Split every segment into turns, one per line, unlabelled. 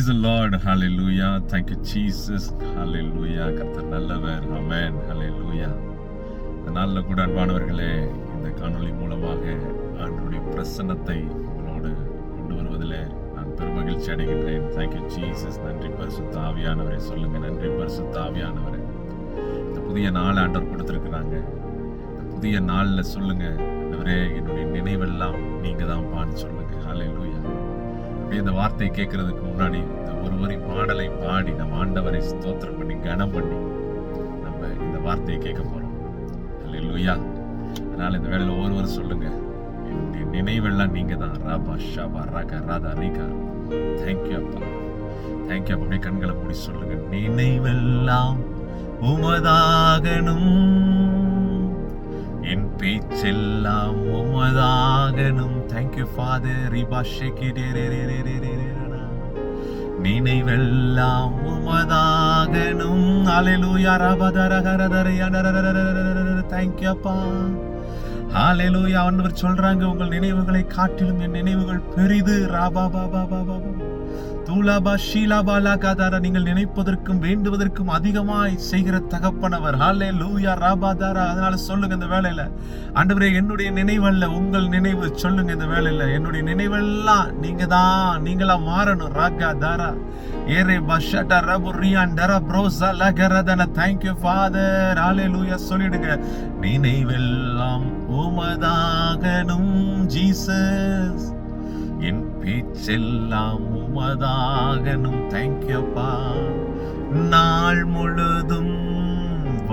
Praise the Lord. Hallelujah. Thank Jesus hallelujah கர்த்தர் நல்லவர். Amen. லூயா இந்த நாளில் கூட அன்பானவர்களே இந்த காணொளி மூலமாக ஆண்டவருடைய பிரசன்னத்தை உங்களோடு கொண்டு வருவதில் நான் பெருமகிழ்ச்சி அடைகின்றேன். தேங்க்யூ ஜீசஸ் நன்றி பரிசு தாவியானவரை சொல்லுங்கள் நன்றி பரிசு ஆவியானவரை. இந்த புதிய நாள் ஆண்டவர் கொடுத்துருக்குறாங்க. இந்த புதிய நாளில் சொல்லுங்கள் ஆண்டவரே என்னுடைய நினைவெல்லாம் நீங்கள் தான் பான்னு ஹலே லூயா அப்படியே இந்த வார்த்தையை கேட்கறதுக்கு முன்னாடி இந்த ஒரு வரி பாடலை பாடி நம்ம ஆண்டவரை ஸ்தோத்திரம் பண்ணி கனம் பண்ணி நம்ம இந்த வார்த்தையை கேட்க போறோம். அல்லேலூயா அதனால இந்த வேலையில் ஒருவர் சொல்லுங்க. என்னுடைய நினைவெல்லாம் நீங்க தான் ராபா ஷாபா ராகா ராதா ரீகா. தேங்க்யூ அப்பா. தேங்க்யூ அப்பா. அப்படியே கண்களை மூடி சொல்லுங்க. நினைவெல்லாம் உமதாகணும் என் பேச்செல்லாம் உமதாகணும் தேங்க்யூ ஃபாதர் ரிபா நினைவெல்லாம் உமதாகணும் அலையலூயா தேங்க்யூ அப்பா ஹalleluya ஆண்டவர் சொல்றாங்க உங்கள் நினைவுகளை காட்டிலும் என் நினைவுகள் பெரிது ராபா பாபா பாபா தூலாபா ஷீலாபா லாகாதாரா நீங்கள் நினைப்பதற்கும் வேண்டுவதற்கும் அதிகமாய் செய்கிற தகப்பனவர். ஹாலே லூயா ராபாதாரா. அதனால சொல்லுங்க இந்த வேலையில ஆண்டவரே என்னுடைய நினைவல்ல உங்கள் நினைவு சொல்லுங்க இந்த வேலையில என்னுடைய நினைவெல்லாம் நீங்க தான் நீங்களா மாறணும். ராகா தாரா ஏரே பஷட்டா ரபு ரியான் டரா ப்ரோசா லகரதன. தேங்க்யூ ஃபாதர் ஹாலே லூயா சொல்லிடுங்க. நினைவெல்லாம் உமதாகனும் ஜீசஸ் என் பேச்செல்லாம் உமதாகனும் தேங்க்யூப்பா நாள் முழுதும்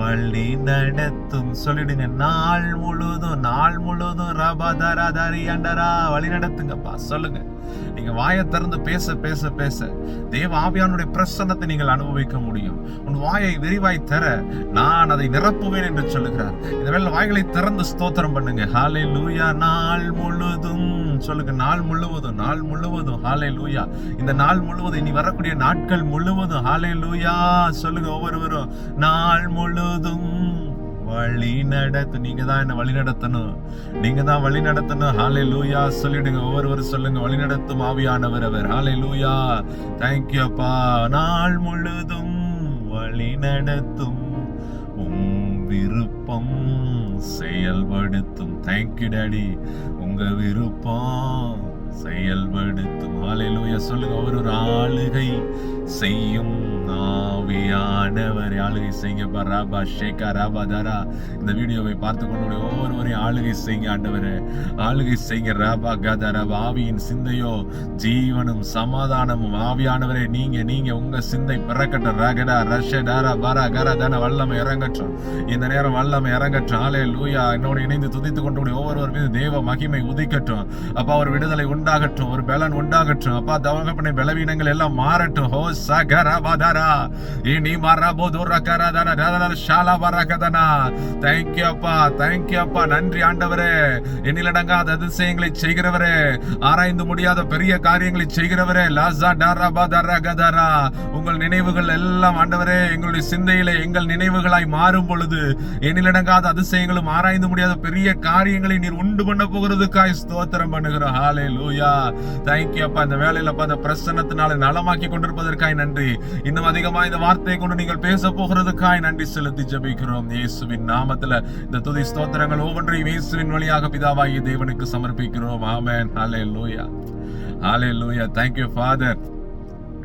வழி நடத்தும். சொல்லிடுங்க. நாள் முழுதும் நாள் முழுதும் ரபா தரா தரி அண்டரா வழி நடத்துங்கப்பா. சொல்லுங்க. நீங்க வாயை திறந்து பேச பேச பேச தேவ ஆவியானுடைய பிரசன்னத்தை நீங்கள் அனுபவிக்க முடியும். உன் வாயை விரிவாய் தர நான் அதை நிரப்புவேன் என்று சொல்லுகிறார். இந்த வேலை வாய்களை திறந்து ஸ்தோத்திரம் பண்ணுங்க. ஹாலே லூயா நாள் முழுதும். சொல்லுங்க. நாள் முழுவதும் நாள் முழுவதும். ஹாலே லூயா இந்த நாள் முழுவதும் இனி வரக்கூடிய நாட்கள் முழுவதும். ஹாலே லூயா சொல்லுங்க ஒவ்வொருவரும். நாள் முழு முழுவதும் வழி நடத்து நீங்க தான் என்ன வழி நடத்தணும்? நீங்க தான் வழி நடத்தணும். ஹாலே லூயா சொல்லிடுங்க. ஒவ்வொருவரும் சொல்லுங்க. வழி நடத்தும் ஆவியானவர் அவர். ஹாலே லூயா தேங்க்யூ அப்பா. நாள் முழுதும் வழி நடத்தும். உம் விருப்பம் செயல்படுத்தும். தேங்க்யூ டாடி உங்க விருப்பம் செயல்படுத்தும். ஹalleluya சொல்லுங்க. ஒரு ஆளுகை செய்யும் ஆவியானவர். ஆளுகை செய்யுங்க பராபா ஷேகா ராபா தாரா. இந்த வீடியோவை பார்த்து கொண்டு ஒவ்வொருவரையும் ஆளுகை செய்யுங்க ஆண்டவரே. ஆளுகை செய்யுங்க ராபா கதா ராபா. ஆவியின் சிந்தையோ ஜீவனும் சமாதானமும் ஆவியானவரே. நீங்க நீங்க உங்க சிந்தை பிறக்கட்டும். ரகடா ரஷடாரா பாரா கரா தான வல்லமை இறங்கட்டும். இந்த நேரம் வல்லமை இறங்கட்டும். ஆலே லூயா என்னோட இணைந்து துதித்து கொண்டு ஒவ்வொருவர் மீது தேவ மகிமை உதிக்கட்டும். அப்பா ஒரு விடுதலை உண்டாகட்டும். ஒரு பலன் உண்டாகட்டும். அப்பா தவகப்பனை பலவீனங்கள் எல்லாம் மாறட்டும். ஹோ சகரா பாதாரா இனி மாறா போதூர கராதான ராதான ஷாலா பராகதனா தேங்க்யூ அப்பா தேங்க்யூ அப்பா. நன்றி ஆண்டவரே. எண்ணிலடங்காத அதிசயங்களை செய்கிறவரே. ஆராய்ந்து முடியாத பெரிய காரியங்களை செய்கிறவரே. லாசா டாராபா பாதாரா கதாரா உங்கள் நினைவுகள் எல்லாம் ஆண்டவரே எங்களுடைய சிந்தையிலே எங்கள் நினைவுகளாய் மாறும் பொழுது எண்ணிலடங்காத அதிசயங்களும் ஆராய்ந்து முடியாத பெரிய காரியங்களை நீர் உண்டு பண்ண போகிறதுக்காய் ஸ்தோத்திரம் பண்ணுகிறோம். ஹாலே லூயா தேங்க்யூ அப்பா. இந்த வேலையில அப்பா இந்த பிரசனத்தினால நலமாக்கி கொண்டிருப்பதற்காய் நன்றி. இன்னும் அதிகமா இந்த வார்த்தையை கொண்டு நீங்கள் பேச போகிறதுக்காய் நன்றி செலுத்தி ஜெபிக்கிறோம். இயேசுவின் நாமத்துல இந்த துதி ஸ்தோத்திரங்கள் ஒவ்வொன்றையும் இயேசுவின் வழியாக பிதாவாகிய தேவனுக்கு சமர்ப்பிக்கிறோம். ஆமேன். Hallelujah hallelujah thank you father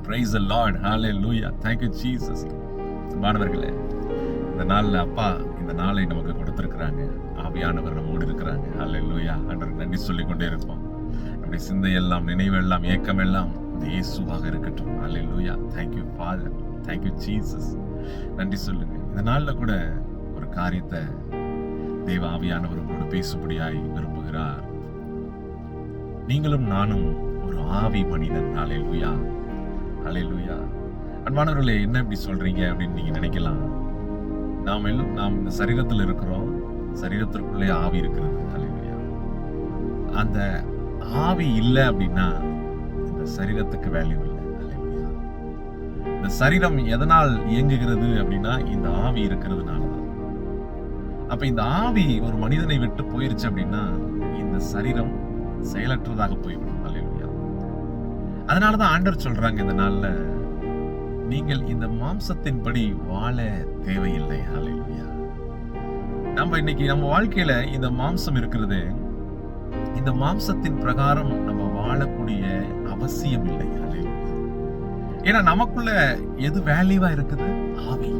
praise lord hallelujah thank you Jesus மாணவர்களே இந்த நாளில் அப்பா இந்த நாளை நமக்கு கொடுத்துருக்குறாங்க. ஆவியானவர் நம்மோடு இருக்கிறாங்க. ஹாலே லூயா அன்றருக்கு நன்றி சொல்லி கொண்டே இருப்போம். நம்முடைய சிந்தையெல்லாம் நினைவெல்லாம் ஏக்கமெல்லாம் இந்த இயேசுவாக இருக்கட்டும். ஹாலே லூயா தேங்க்யூ ஃபாதர் தேங்க்யூ ஜீசஸ் நன்றி சொல்லுங்க. இந்த நாளில் கூட ஒரு காரியத்தை தேவ ஆவியானவர் உங்களோட பேசும்படியாய் விரும்புகிறார். நீங்களும் நானும் ஒரு ஆவி மனிதன். அலை லூயா அலை லூயா அன்பானவர்களே என்ன இப்படி சொல்றீங்க அப்படின்னு நீங்க நினைக்கலாம். நாம் எல்லாம் நாம் இந்த சரீரத்தில் இருக்கிறோம். சரீரத்திற்குள்ளே ஆவி இருக்கிறது. ஹalleluya அந்த ஆவி இல்லை அப்படின்னா இந்த சரீரத்துக்கு வேல்யூ இல்லை. இந்த சரீரம் எதனால் இயங்குகிறது அப்படின்னா இந்த ஆவி இருக்கிறதுனால தான். அப்ப இந்த ஆவி ஒரு மனிதனை விட்டு போயிருச்சு அப்படின்னா இந்த சரீரம் செயலற்றதாக போய்விடும். அதனாலதான் ஆண்டவர் சொல்றாங்க இந்த நாள்ல நீங்கள் இந்த மாம்சத்தின்படி வாழ தேவையில்லை. ஹalleluya நம்ம இன்னைக்கு நம்ம வாழ்க்கையில இந்த மாம்சம் இருக்கிறது இந்த மாம்சத்தின் பிரகாரம் நம்ம வாழக்கூடிய அவசியம் இல்லை ஏன்னா நமக்குள்ள எது வேல்யூவா இருக்குது? ஆவி.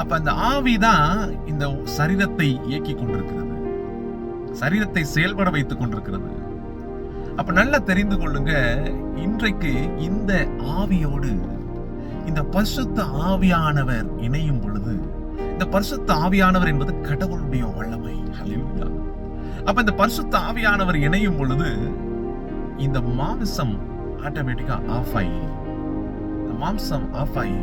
அப்ப அந்த ஆவி தான் இந்த சரீரத்தை இயக்கி கொண்டிருக்கிறது. சரீரத்தை செயல்பட வைத்துக் கொண்டிருக்கிறது. அப்ப நல்லா தெரிந்து கொள்ளுங்க இன்றைக்கு இந்த ஆவியோடு இந்த பரிசுத்த ஆவியானவர் இணையும் பொழுது இந்த பரிசுத்த ஆவியானவர் என்பது கடவுளுடைய வல்லமை. அப்ப இந்த பரிசுத்த ஆவியானவர் இணையும் பொழுது இந்த மாம்சம் ஆட்டோமேட்டிக்கா ஆஃப் ஆகி மாம்சம் ஆஃப் ஆகி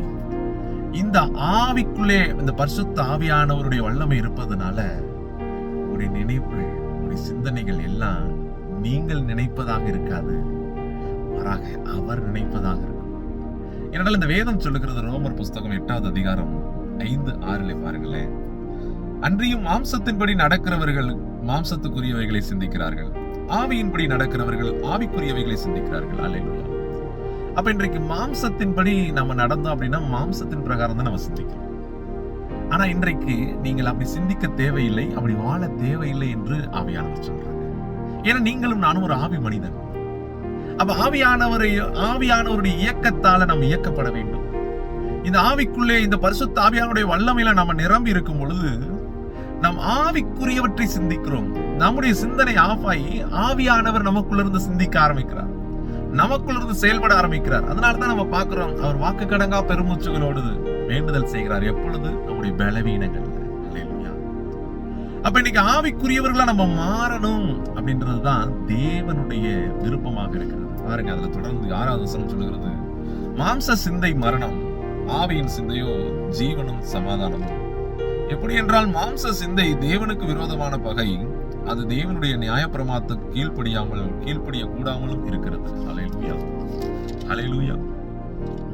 இந்த ஆவிக்குள்ளே இந்த பரிசுத்த ஆவியானவருடைய வல்லமை இருப்பதனால உங்களுடைய நினைவுகள் உங்களுடைய சிந்தனைகள் எல்லாம் நீங்கள் நினைப்பதாக இருக்காது. மாறாக அவர் நினைப்பதாக இருக்கும். ஏனென்றால் இந்த வேதம் சொல்லுகிறது ரோமர் புஸ்தகம் எட்டாவது அதிகாரம் ஐந்து ஆறிலே பாருங்களேன். அன்றியும் மாம்சத்தின்படி நடக்கிறவர்கள் மாம்சத்துக்குரியவைகளை சிந்திக்கிறார்கள். ஆவியின்படி நடக்கிறவர்கள் ஆவிக்குரியவைகளை சிந்திக்கிறார்கள். அல்லேலூயா. அப்ப இன்றைக்கு மாம்சத்தின்படி நம்ம நடந்தோம் அப்படின்னா மாம்சத்தின் பிரகாரம் தான் நம்ம சிந்திக்கிறோம். ஆனா இன்றைக்கு நீங்கள் அப்படி சிந்திக்க தேவையில்லை அப்படி வாழ தேவையில்லை என்று ஆவியானவர் சொல்றாங்க ஏன்னா நீங்களும் நானும் ஒரு ஆவி மனிதன். அப்ப ஆவியானவரை ஆவியானவருடைய இயக்கத்தால நம்ம இயக்கப்பட வேண்டும். இந்த ஆவிக்குள்ளே இந்த பரிசுத்த ஆவியானுடைய வல்லமையில நம்ம நிரம்பி இருக்கும் பொழுது நாம் ஆவிக்குரியவற்றை சிந்திக்கிறோம். நம்முடைய சிந்தனை ஆஃப் ஆகி ஆவியானவர் நமக்குள்ள இருந்து சிந்திக்க ஆரம்பிக்கிறார். நமக்குள்ள இருந்து செயல்பட ஆரம்பிக்கிறார். அதனால தான் நம்ம பார்க்கிறோம் அவர் வாக்கு கடங்கா பெருமூச்சுகளோடு வேண்டுதல் செய்கிறார். எப்பொழுது? நம்முடைய பலவீனங்கள் அப்ப இன்னைக்கு ஆவிக்குரியவர்களா நம்ம மாறணும் அப்படின்றதுதான் தேவனுடைய விருப்பமாக இருக்கிறது. பாருங்க அதுல தொடர்ந்து ஆறாவது வசனம் சொல்லுகிறது. மாம்ச சிந்தை மரணம் ஆவியின் சிந்தையோ ஜீவனும் சமாதானமும் எப்படி என்றால் மாம்ச சிந்தை தேவனுக்கு விரோதமான பகை அது தேவனுடைய நியாயப்பிரமாத்துக்கு கீழ்ப்படியாமல் கீழ்ப்படிய கூடாமலும் இருக்கிறது. அலையலூயா அலையலூயா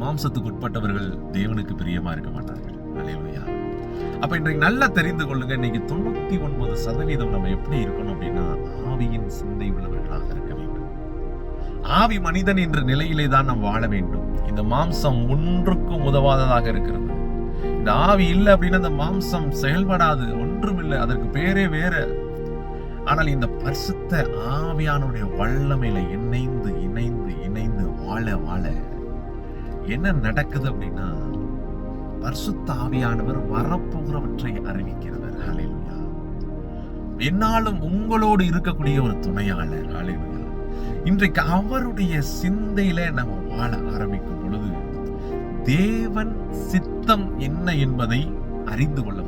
மாம்சத்துக்கு உட்பட்டவர்கள் தேவனுக்கு பிரியமா இருக்க மாட்டார்கள். அலையலூயா அப்ப இன்றைக்கு நல்லா தெரிந்து கொள்ளுங்க இன்னைக்கு தொண்ணூத்தி ஒன்பது சதவீதம் நம்ம எப்படி இருக்கணும் அப்படின்னா ஆவியின் சிந்தை உள்ளவர்களாக இருக்க வேண்டும். ஆவி மனிதன் என்ற நிலையிலே தான் நாம் வாழ வேண்டும். இந்த மாம்சம் ஒன்றுக்கும் உதவாததாக இருக்கிறது. இந்த ஆவி இல்லை அப்படின்னா இந்த மாம்சம் செயல்படாது ஒன்றும் இல்லை அதற்கு பேரே வேற. ஆனால் இந்த பரிசுத்த ஆவியானுடைய வல்லமையில இணைந்து இணைந்து இணைந்து வாழ வாழ என்ன நடக்குது அப்படின்னா பரிசுத்த ஆவியானவர் வரப்போகிறவற்றை அறிவிக்கிறவர். ஹalleluya என்னாலும் உங்களோடு இருக்கக்கூடிய ஒரு துணையாளர். ஹalleluya இன்றைக்கு அவருடைய சிந்தையில நம்ம வாழ ஆரம்பிக்கும் பொழுது தேவன் சித்தம் என்ன என்பதை அறிந்து கொள்ள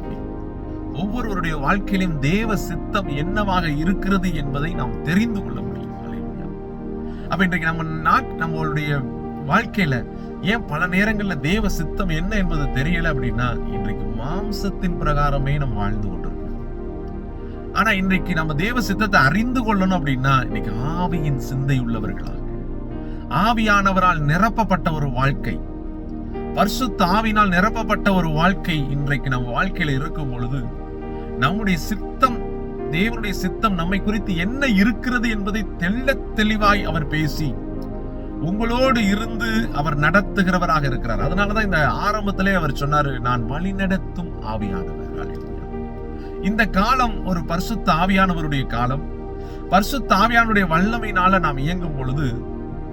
ஒவ்வொருவருடைய வாழ்க்கையிலும் தேவ சித்தம் என்னவாக இருக்கிறது என்பதை நாம் தெரிந்து கொள்ள முடியும். அப்ப இன்றைக்கு நம்ம நாட் நம்மளுடைய வாழ்க்கையில ஏன் பல நேரங்கள்ல தேவ சித்தம் என்ன என்பது தெரியல அப்படின்னா இன்றைக்கு மாம்சத்தின் பிரகாரமே நம்ம வாழ்ந்து கொண்டிருக்கோம் ஆனா இன்றைக்கு நம்ம தேவ சித்தத்தை அறிந்து கொள்ளணும் அப்படின்னா இன்னைக்கு ஆவியின் சிந்தை உள்ளவர்களாக. ஆவியானவரால் நிரப்பப்பட்ட ஒரு வாழ்க்கை. பரிசுத்த ஆவினால் நிரப்பப்பட்ட ஒரு வாழ்க்கை இன்றைக்கு நம்ம வாழ்க்கையில இருக்கும் பொழுது நம்முடைய சித்தம் தேவனுடைய சித்தம் நம்மை குறித்து என்ன இருக்கிறது என்பதை தெள்ள தெளிவாய் அவர் பேசி உங்களோடு இருந்து அவர் நடத்துகிறவராக இருக்கிறார். அதனாலதான் இந்த ஆரம்பத்திலே அவர் சொன்னாரு நான் வழி நடத்தும் ஆவியானவர். இந்த காலம் ஒரு பரிசுத்த ஆவியானவருடைய காலம். பரிசுத்த ஆவியானுடைய வல்லமையினால நாம் இயங்கும் பொழுது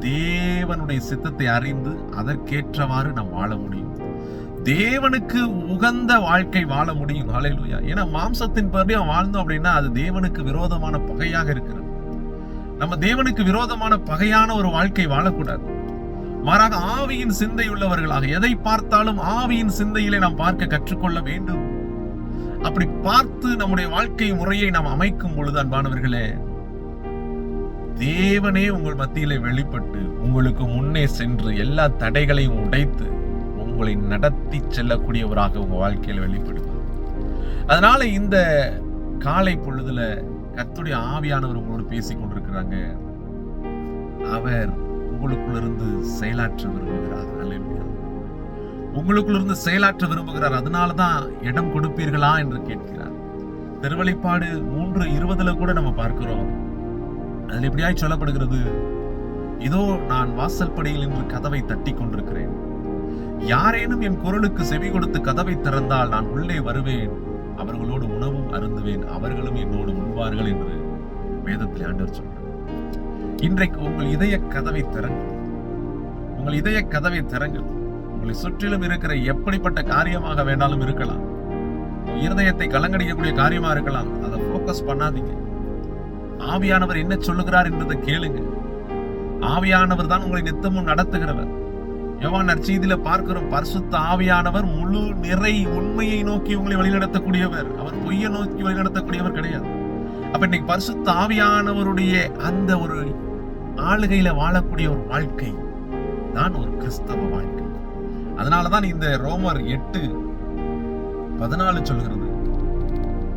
தேவனுடைய சித்தத்தை அறிந்து அதற்கேற்றவாறு நாம் வாழ முடியும். தேவனுக்கு உகந்த வாழ்க்கை வாழ முடியும். ஹalleluya ஏன்னா மாம்சத்தின் படி வாழ்ந்தோம் அப்படின்னா அது தேவனுக்கு விரோதமான பகையாக இருக்கிறது. நம்ம தேவனுக்கு விரோதமான பகையான ஒரு வாழ்க்கை வாழக்கூடாது. மாறாக ஆவியின் சிந்தை உள்ளவர்களாக எதை பார்த்தாலும் ஆவியின் சிந்தையிலே நாம் பார்க்க கற்றுக்கொள்ள வேண்டும். அப்படி பார்த்து நம்முடைய வாழ்க்கை முறையை நாம் அமைக்கும் பொழுது அன்பானவர்களே தேவனே உங்கள் மத்தியிலே வெளிப்பட்டு உங்களுக்கு முன்னே சென்று எல்லா தடைகளையும் உடைத்து உங்களை நடத்தி செல்லக்கூடியவராக உங்க வாழ்க்கையில வெளிப்படுவார். அதனால இந்த காலை பொழுதுல கத்துடைய ஆவியானவர் உங்களோடு பேசிக் கொண்டிருக்கிறாங்க. அவர் உங்களுக்குள்ளிருந்து செயலாற்ற விரும்புகிறார். அல்லேலூயா உங்களுக்குள்ளிருந்து செயலாற்ற விரும்புகிறார். அதனால தான் இடம் கொடுப்பீர்களா என்று கேட்கிறார். திருவழிப்பாடு மூன்று இருபதுல கூட நம்ம பார்க்கிறோம். அதில் எப்படியாய் சொல்லப்படுகிறது? இதோ நான் வாசல் படியில் இன்று கதவை தட்டி கொண்டிருக்கிறேன். யாரேனும் என் குரலுக்கு செவி கொடுத்து கதவை திறந்தால் நான் உள்ளே வருவேன். அவர்களோடு உணவும் அருந்துவேன். அவர்களும் என்னோடு உண்பார்கள் என்று வேதத்தில் ஆண்டவர் சொல்றார். இன்றைக்கு உங்கள் இதய கதவை திறங்கள் உங்கள் இதய கதவை திறங்கள் உங்களை சுற்றிலும் இருக்கிற எப்படிப்பட்ட காரியமாக வேண்டாலும் இருக்கலாம். இருதயத்தை கலங்கடிக்கக்கூடிய காரியமா இருக்கலாம். அதை ஃபோக்கஸ் பண்ணாதீங்க. ஆவியானவர் என்ன சொல்லுகிறார் என்பதை கேளுங்க. ஆவியானவர் தான் உங்களை நித்தமும் நடத்துகிறவர். யோவான் நற்செய்தியில பார்க்கிறோம் பரிசுத்த ஆவியானவர் முழு நிறை உண்மையை நோக்கி உங்களை வழிநடத்தக்கூடியவர். அவர் பொய்யை நோக்கி வழிநடத்தக்கூடியவர் கிடையாது. அப்ப இன்னைக்கு பரிசுத்த ஆவியானவருடைய அந்த ஒரு ஆளுகையில வாழக்கூடிய ஒரு வாழ்க்கை தான் ஒரு கிறிஸ்தவ வாழ்க்கை. அதனாலதான் இந்த ரோமர் எட்டு பதினாலு சொல்கிறது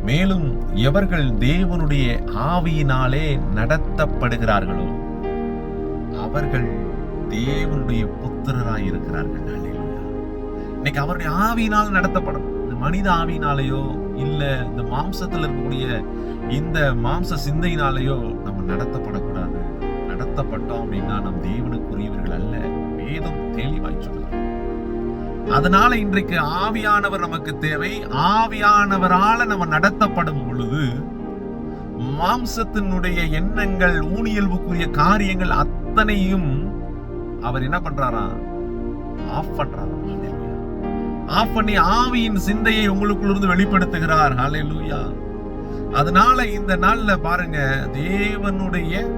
மேலும் எவர்கள் தேவனுடைய ஆவியினாலே நடத்தப்படுகிறார்களோ அவர்கள் தேவனுடைய புத்திரராய் இருக்கிறார்கள் இன்னைக்கு அவருடைய ஆவியினால் நடத்தப்படும். இந்த மனித ஆவியினாலேயோ இல்லை இந்த மாம்சத்தில் இருக்கக்கூடிய இந்த மாம்ச சிந்தையினாலேயோ நம்ம நடத்தப்படக்கூடாது. நடத்தப்பட்டோம் அப்படின்னா நம் தேவனுக்குரியவர்கள் அல்ல. வேதம் தெளிவாய் சொல்லுது. அதனால இன்றைக்கு ஆவியானவர் நமக்கு தேவை. ஆவியானவரால நம்ம நடத்தப்படும் பொழுது மாம்சத்தினுடைய எண்ணங்கள் ஊனியல்புக்குரிய காரியங்கள் அத்தனையும் அவர் என்ன பண்றாரா? ஆஃப் பண்றாரா? ஆஃப் பண்ணி ஆவியின் சிந்தையை உங்களுக்குள்ளிருந்து வெளிப்படுத்துகிறார். ஹalleluya அதனால இந்த நாள்ல பாருங்க தேவனுடைய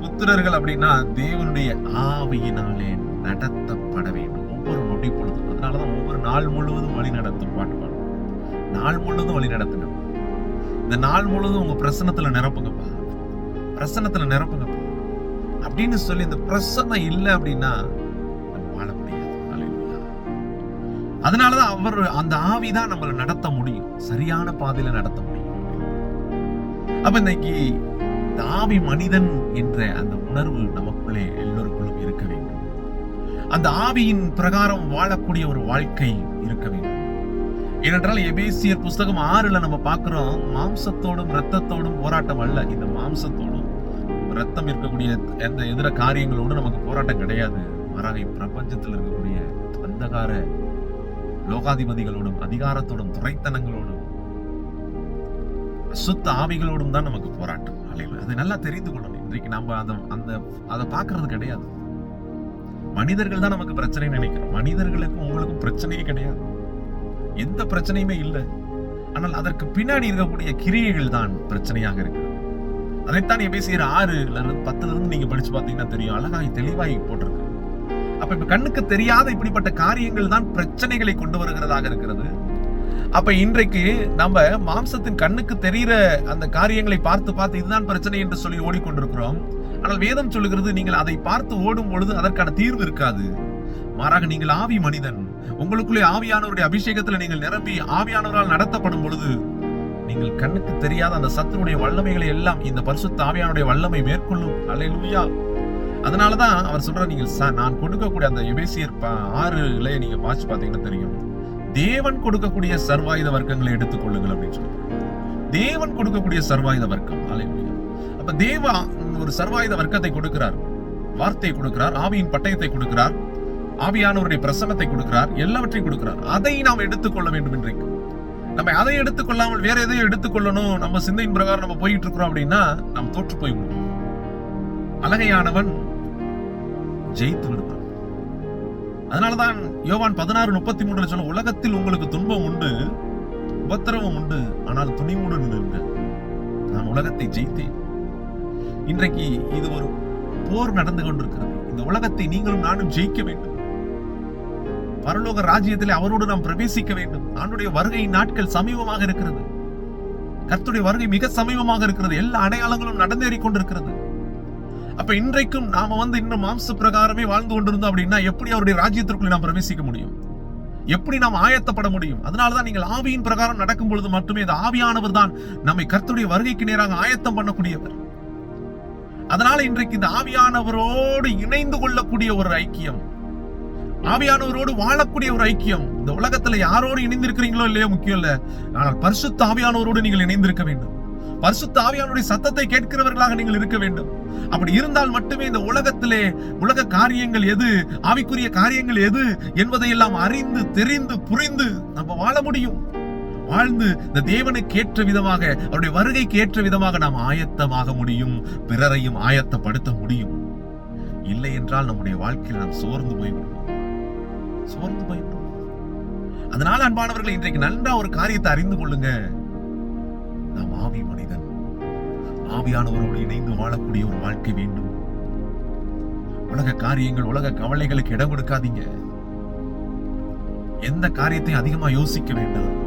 புத்திரர்கள் அப்படின்னா தேவனுடைய ஆவியினாலே நடத்தப்பட வேண்டும். ஒவ்வொரு நொடி பொழுதும். அதனாலதான் ஒவ்வொரு நாள் முழுவதும் வழி நடத்தும். பாட்டு பாடும் நாள் முழுவதும் வழி நடத்தணும் இந்த நாள் முழுவதும் உங்க பிரசனத்துல நிரப்புங்கப்பா. பிரசனத்துல நிரப்புங்கப்பா. அப்படின்னு சொல்லி இந்த பிரசனம் இல்லை அப்படின்னா வாழ முடியாது. அதனாலதான் அவர் அந்த ஆவிதான் நம்மளை நடத்த முடியும். சரியான பாதையில நடத்த முடியும். அப்ப இன்னைக்கு இந்த ஆவி மனிதன் என்ற அந்த உணர்வு நமக்குள்ளே எல்லோருக்குள்ளும் இருக்க வேண்டும். அந்த ஆவியின் பிரகாரம் வாழக்கூடிய ஒரு வாழ்க்கை இருக்க வேண்டும். ஏனென்றால் எபேசியர் புஸ்தகம் ஆறுல நம்ம பார்க்கிறோம் மாம்சத்தோடும் ரத்தத்தோடும் போராட்டம் அல்ல. இந்த மாம்சத்தோடும் ரத்தம் இருக்கக்கூடிய எந்த எதிர காரியங்களோடு நமக்கு போராட்டம் கிடையாது. மாறாக இப்பிரபஞ்சத்தில் இருக்கக்கூடிய அந்தகார லோகாதிபதிகளோடும் அதிகாரத்தோடும் துறைத்தனங்களோடும் அசுத்த ஆவிகளோடும் தான் நமக்கு போராட்டம். அல்லைங்களா அது நல்லா தெரிந்து கொள்ளணும். இன்றைக்கு நம்ம அதை அந்த அதை பார்க்கறது கிடையாது. மனிதர்கள் தான் நமக்கு பிரச்சனை நினைக்கிறோம். மனிதர்களுக்கும் உங்களுக்கும் பிரச்சனையே கிடையாது. எந்த பிரச்சனையுமே இல்லை. ஆனால் அதற்கு பின்னாடி இருக்கக்கூடிய கிரியைகள் தான் பிரச்சனையாக இருக்கு. அதைத்தான் எபேசியர் ஆறுல இருந்து பத்துல இருந்து நீங்க படிச்சு பார்த்தீங்கன்னா தெரியும். அழகாய் தெளிவாய் போட்டிருக்கு. அப்ப இப்ப கண்ணுக்கு தெரியாத இப்படிப்பட்ட காரியங்கள் தான் பிரச்சனைகளை கொண்டு வருகிறதாக இருக்கிறது. அப்ப இன்றைக்கு நம்ம மாம்சத்தின் கண்ணுக்கு தெரிகிற அந்த காரியங்களை பார்த்து பார்த்து இதுதான் பிரச்சனை என்று சொல்லி ஓடிக்கொண்டிருக்கிறோம். ஆனால் வேதம் சொல்லுகிறது நீங்கள் அதை பார்த்து ஓடும் பொழுது அதற்கான தீர்வு இருக்காது. மாறாக நீங்கள் ஆவி மனிதன். உங்களுக்குள்ளே ஆவியானவருடைய அபிஷேகத்துல நீங்கள் நிரம்பி ஆவியானவரால் நடத்தப்படும் பொழுது நீங்கள் கண்ணுக்கு தெரியாத அந்த சத்துருடைய வல்லமைகளை எல்லாம் இந்த பரிசுத்த ஆவியானுடைய வல்லமை மேற்கொள்ளும். அல்லேலூயா அதனாலதான் அவர் சொல்றார் நீங்கள் ச- நான் கொடுக்கக்கூடிய அந்த எபேசியர் ப- ஆறுல நீங்க வாட்ச் பாத்தீங்கன்னா தெரியும். தேவன் கொடுக்கக்கூடிய சர்வாயுத வர்க்கங்களை எடுத்துக்கொள்ளுங்கள் அப்படின்னு சொல்லுவாங்க தேவன் கொடுக்கக்கூடிய சர்வாயுத வர்க்கம். அலையிலுயா அப்ப தேவா ஒரு சர்வாயுத வர்க்கத்தை கொடுக்கிறார். வார்த்தையை கொடுக்கிறார் ஆவியின் பட்டயத்தை கொடுக்கிறார் ஆவியானவருடைய பிரசனத்தை கொடுக்கிறார் எல்லாவற்றையும் கொடுக்கிறார். அதை நாம் எடுத்துக்கொள்ள வேண்டும் இன்றைக்கு. நம்ம அதை எடுத்துக்கொள்ளாமல் வேற எதையும் எடுத்துக்கொள்ளணும். நம்ம சிந்தையின் பிரகாரம் நம்ம போயிட்டு இருக்கிறோம் அப்படின்னா நாம் தோற்று போய் விடுவோம். அழகையானவன் ஜெயித்து விடுவான். அதனாலதான் யோவான் பதினாறு முப்பத்தி மூன்று சொல்ல உலகத்தில் உங்களுக்கு துன்பம் உண்டு உபத்திரவம் உண்டு ஆனால் துணிவுடன் இருங்க நான் உலகத்தை ஜெயித்தேன். இன்றைக்கு இது ஒரு போர் நடந்து கொண்டிருக்கிறது. இந்த உலகத்தை நீங்களும் நானும் ஜெயிக்க வேண்டும். பரலோக ராஜ்யத்தில் அவரோடு நாம் பிரவேசிக்க வேண்டும். அவனுடைய வருகை நாட்கள் சமீபமாக இருக்கிறது. கர்த்துடைய வருகை மிக சமீபமாக இருக்கிறது. எல்லா அடையாளங்களும் நடந்தேறிக் கொண்டிருக்கிறது. அப்ப இன்றைக்கும் நாம வந்து இன்னும் மாம்ச பிரகாரமே வாழ்ந்து கொண்டிருந்தோம் அப்படின்னா எப்படி அவருடைய ராஜ்யத்திற்குள் நாம் பிரவேசிக்க முடியும்? எப்படி நாம் ஆயத்தப்பட முடியும்? அதனாலதான் நீங்கள் ஆவியின் பிரகாரம் நடக்கும் பொழுது மட்டுமே இந்த ஆவியானவர் தான் நம்மை கர்த்துடைய வருகைக்கு நேராக ஆயத்தம் பண்ணக்கூடியவர். அதனால இன்றைக்கு இந்த ஆவியானவரோடு இணைந்து கொள்ளக்கூடிய ஒரு ஐக்கியம். ஆவியானவரோடு வாழக்கூடிய ஒரு ஐக்கியம். இந்த உலகத்துல யாரோடு இணைந்திருக்கிறீங்களோ இல்லையோ முக்கியம் இல்ல. ஆனால் பரிசுத்த ஆவியானவரோடு நீங்கள் இணைந்திருக்க வேண்டும். பரிசுத்த ஆவியானுடைய சத்தத்தை கேட்கிறவர்களாக நீங்கள் இருக்க வேண்டும். அப்படி இருந்தால் மட்டுமே இந்த உலகத்திலே உலக காரியங்கள் எது ஆவிக்குரிய காரியங்கள் எது என்பதையெல்லாம் அறிந்து தெரிந்து புரிந்து நம்ம வாழ முடியும். வாழ்ந்து இந்த தேவனுக்கு ஏற்ற விதமாக அவருடைய வருகைக்கு ஏற்ற விதமாக நாம் ஆயத்தமாக முடியும் பிறரையும் ஆயத்தப்படுத்த முடியும். இல்லை என்றால் நம்முடைய வாழ்க்கையில் நாம் சோர்ந்து போய்விடுவோம். சோர்ந்து போயிட்டோம் அதனால அன்பானவர்கள் இன்றைக்கு நன்றா ஒரு காரியத்தை அறிந்து கொள்ளுங்க. நாம் ஆவி மனிதன். ஆவியானவரோடு இணைந்து வாழக்கூடிய ஒரு வாழ்க்கை வேண்டும். உலக காரியங்கள் உலக கவலைகளுக்கு இடம் கொடுக்காதீங்க. எந்த காரியத்தையும் அதிகமா யோசிக்க வேண்டாம்.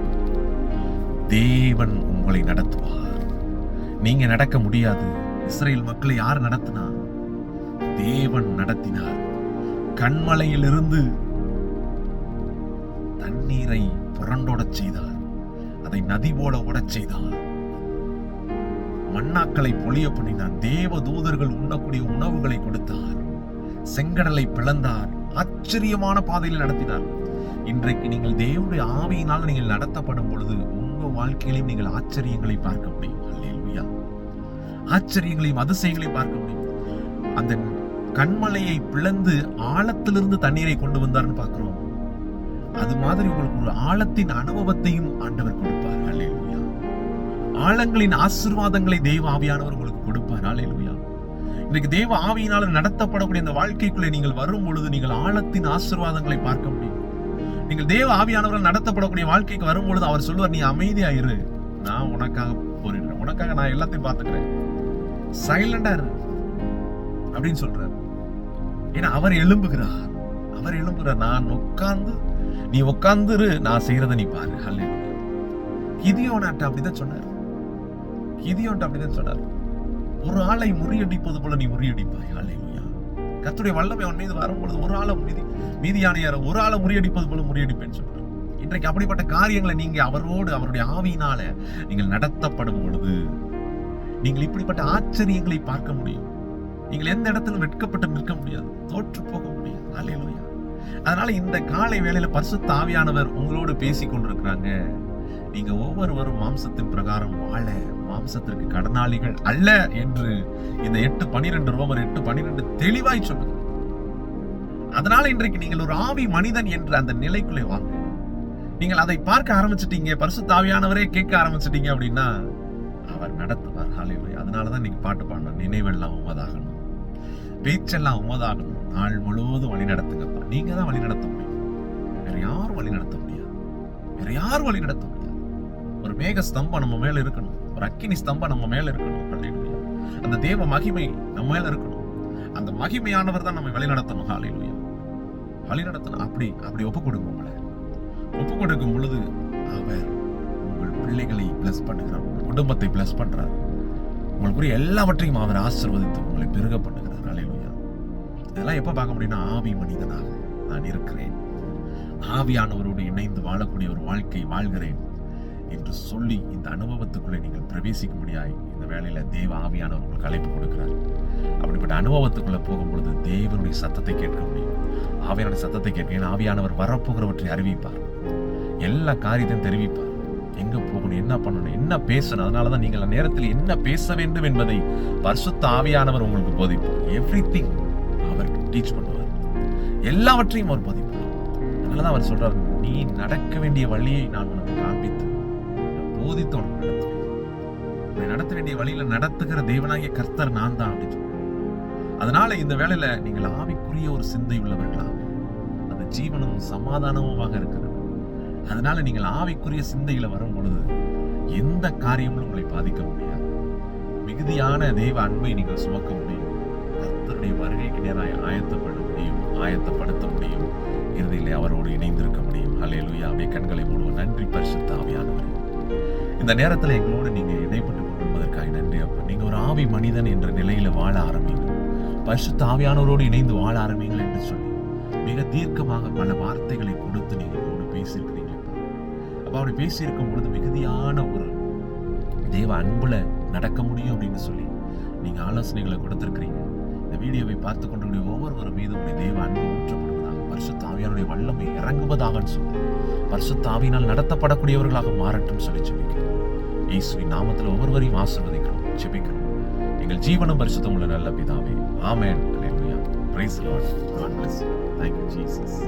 தேவன் உங்களை நடத்துவார். நீங்க நடக்க முடியாது. இஸ்ரேல் மக்களை யார் நடத்தினா? தேவன் நடத்தினார். கண்மலையிலிருந்து தண்ணீரை புரண்டோடச் செய்தார். அதை நதி போல ஓடச் செய்தார். மண்ணாக்களை பொழிய பண்ணினார் தேவ தூதர்கள் உண்ணக்கூடிய உணவுகளை கொடுத்தார். செங்கடலை பிளந்தார். ஆச்சரியமான பாதையில் நடத்தினார். இன்றைக்கு நீங்கள் தேவனுடைய ஆவியினால் நீங்கள் நடத்தப்படும் பொழுது உங்க வாழ்க்கையிலும் நீங்கள் ஆச்சரியங்களை பார்க்க முடியும். ஆச்சரியங்களையும் அதிசயங்களையும் பார்க்க முடியும். அந்த கண்மலையை பிளந்து ஆழத்திலிருந்து தண்ணீரை கொண்டு வந்தார்னு பார்க்கிறோம். அது மாதிரி உங்களுக்கு ஒரு ஆழத்தின் அனுபவத்தையும் ஆண்டவர் கொடுப்பார். அலையலுயா ஆழங்களின் ஆசீர்வாதங்களை தேவ ஆவியானவர் உங்களுக்கு கொடுப்பார். அலையலுயா இன்னைக்கு தேவ ஆவியினால நடத்தப்படக்கூடிய இந்த வாழ்க்கைக்குள்ளே நீங்கள் வரும் பொழுது நீங்கள் ஆழத்தின் ஆசீர்வாதங்களை பார்க்க முடியும். நீங்கள் தேவ ஆவியானவர்கள் நடத்தப்படக்கூடிய வாழ்க்கைக்கு வரும் பொழுது அவர் சொல்லுவார் நீ அமைதியா இரு. நான் உனக்காக போரிடுறேன். உனக்காக நான் எல்லாத்தையும் பார்த்துக்கிறேன். சைலண்டா இரு. அப்படின்னு சொல்றாரு. ஏன்னா அவர் எழும்புகிறார். அவர் எழும்புகிறார். நான் உட்கார்ந்து நீ உட்காந்துரு நான் செய்யறத நீ பாரு. ஹல்லே கிதியோனாட்ட அப்படிதான் சொன்னார். கிதியோன்ட்ட அப்படிதான் சொன்னார். ஒரு ஆளை முறியடிப்பது போல நீ முறியடிப்பாய். ஹல்லே கத்துடைய வல்லமை அவன் மீது வரும்பொழுது ஒரு ஆளை மீதி மீதியானையார ஒரு ஆளை முறியடிப்பது போல முறியடிப்பேன்னு சொல்றார் இன்றைக்கு அப்படிப்பட்ட காரியங்களை நீங்க அவரோடு அவருடைய ஆவியினால நீங்கள் நடத்தப்படும் பொழுது நீங்கள் இப்படிப்பட்ட ஆச்சரியங்களை பார்க்க முடியும். நீங்கள் எந்த இடத்துல வெட்கப்பட்டு நிற்க முடியாது. தோற்று போக முடியாது. அல்லேலூயா அதனால இந்த காலை வேளையில பரிசு தாவியானவர் உங்களோடு பேசி கொண்டிருக்கிறாங்க. நீங்க ஒவ்வொருவரும் மாம்சத்தின் பிரகாரம் வாழ மாம்சத்திற்கு கடனாளிகள் அல்ல என்று இந்த எட்டு பனிரெண்டு ரோமர் எட்டு பனிரெண்டு தெளிவாய் சொல்லுது. அதனால இன்றைக்கு நீங்கள் ஒரு ஆவி மனிதன் என்று அந்த நிலைக்குள்ளே வாங்க. நீங்கள் அதை பார்க்க ஆரம்பிச்சிட்டீங்க பரிசு தாவியானவரே கேட்க ஆரம்பிச்சிட்டீங்க அப்படின்னா அவர் நடத்துவார். ஹalleluya அதனாலதான் நீங்க பாட்டு பாடணும் நினைவெல்லாம் உமதாகணும். பேச்செல்லாம் உமதாகணும். நாள் முழுவதும் வழி நடத்துங்க. நீங்க தான் வழி நடத்த முடியும். வேற யாரும் வழி நடத்த முடியாது. வேற யாரும் வழி நடத்த முடியாது. ஒரு மேக ஸ்தம்பம் நம்ம மேல இருக்கணும். ஒரு அக்கினி ஸ்தம்பம் நம்ம மேல இருக்கணும். அப்படின்னு அந்த தேவ மகிமை நம்ம மேல இருக்கணும். அந்த மகிமையானவர் தான் நம்ம வழி நடத்தணும். ஹalleluya வழி நடத்தணும். அப்படி அப்படி ஒப்பு கொடுங்க உங்களை. ஒப்பு கொடுக்கும் பொழுது அவர் உங்கள் பிள்ளைகளை பிளஸ் பண்ணுகிறார். உங்கள் குடும்பத்தை பிளஸ் பண்றார். உங்களுக்குரிய எல்லாவற்றையும் அவர் ஆசிர்வதித்து உங்களை பெருக பண்ணுகிறார் அலையிலுயா இதெல்லாம் எப்போ பார்க்க முடியும்னா ஆவி மனிதனாக. நான் இருக்கிறேன். ஆவியானவரோடு இணைந்து வாழக்கூடிய ஒரு வாழ்க்கை வாழ்கிறேன் என்று சொல்லி இந்த அனுபவத்துக்குள்ளே நீங்கள் பிரவேசிக்க முடியாய் இந்த வேலையில தேவ ஆவியானவர் உங்களுக்கு அழைப்பு கொடுக்கிறார். அப்படிப்பட்ட அனுபவத்துக்குள்ளே போகும்பொழுது தேவனுடைய சத்தத்தை கேட்க முடியும். ஆவியான சத்தத்தை கேட்க ஏன்னா ஆவியானவர் வரப்போகிறவற்றை அறிவிப்பார். எல்லா காரியத்தையும் தெரிவிப்பார். எங்க போகணும் என்ன பண்ணணும் என்ன பேசணும் அதனால தான் நீங்கள் அந்த நேரத்தில் என்ன பேச வேண்டும் என்பதை பரிசுத்த ஆவியானவர் உங்களுக்கு போதிப்பார். எவ்ரி அவர் டீச் பண்ண எல்லாவற்றையும் அவர் போதிப்பார். அதனாலதான் அவர் சொல்றார் நீ நடக்க வேண்டிய வழியை நான் உனக்கு காண்பித்து போதித்து உனக்கு நடத்துவேன். உன்னை நடத்த வேண்டிய வழியில நடத்துகிற தேவனாகிய கர்த்தர் நான் தான் அப்படின்னு அதனால இந்த வேலையில நீங்கள் ஆவிக்குரிய ஒரு சிந்தை உள்ளவர்களாக அந்த ஜீவனும் சமாதானமுமாக இருக்கிறது. அதனால நீங்கள் ஆவிக்குரிய சிந்தையில வரும் பொழுது எந்த காரியமும் உங்களை பாதிக்க முடியாது. மிகுதியான தெய்வ அன்பை நீங்கள் சுமக்க முடியும். கர்த்தருடைய வருகைக்கு நேராக ஆயத்தப்படும் ஆயத்தப்படுத்த முடியும் இறுதியிலே அவரோடு இணைந்திருக்க முடியும். ஹalleluya. அப்படியே கண்களை மூடுவோம். நன்றி பரிசுத்த ஆவியானவர். இந்த நேரத்தில் எங்களோடு நீங்கள் இணைப்பட்டு கொண்டிருப்பதற்காக நன்றி அப்பா. நீங்கள் ஒரு ஆவி மனிதன் என்ற நிலையில் வாழ ஆரம்பிங்க பரிசுத்த ஆவியானவரோடு இணைந்து வாழ ஆரம்பிங்கள் என்று சொல்லி மிக தீர்க்கமாக பல வார்த்தைகளை கொடுத்து நீங்கள் எங்களோடு பேசியிருக்கிறீங்க அப்போ. அப்படி பேசியிருக்கும் பொழுது மிகுதியான ஒரு தேவ அன்பில் நடக்க முடியும் அப்படின்னு சொல்லி நீங்கள் ஆலோசனைகளை கொடுத்துருக்கிறீங்க. இந்த வீடியோவை பார்த்து கொண்டு ஒவ்வொருவர் மீது உடைய தெய்வ அன்பு ஊற்றப்படுவதாக பரிசுத்தாவியானுடைய வல்லமை இறங்குவதாக சொல்லி பரிசுத்தாவியினால் நடத்தப்படக்கூடியவர்களாக மாறட்டும் சொல்லி சொல்லிக்கிறேன் இயேசுவின் நாமத்தில் ஒவ்வொருவரையும் ஆசிர்வதிக்கிறோம் ஜெபிக்கிறோம். எங்கள் ஜீவனம் பரிசுத்தம் உள்ள நல்ல பிதாவே. ஆமேன். ஹalleluya praise the lord. God bless you. Thank you jesus.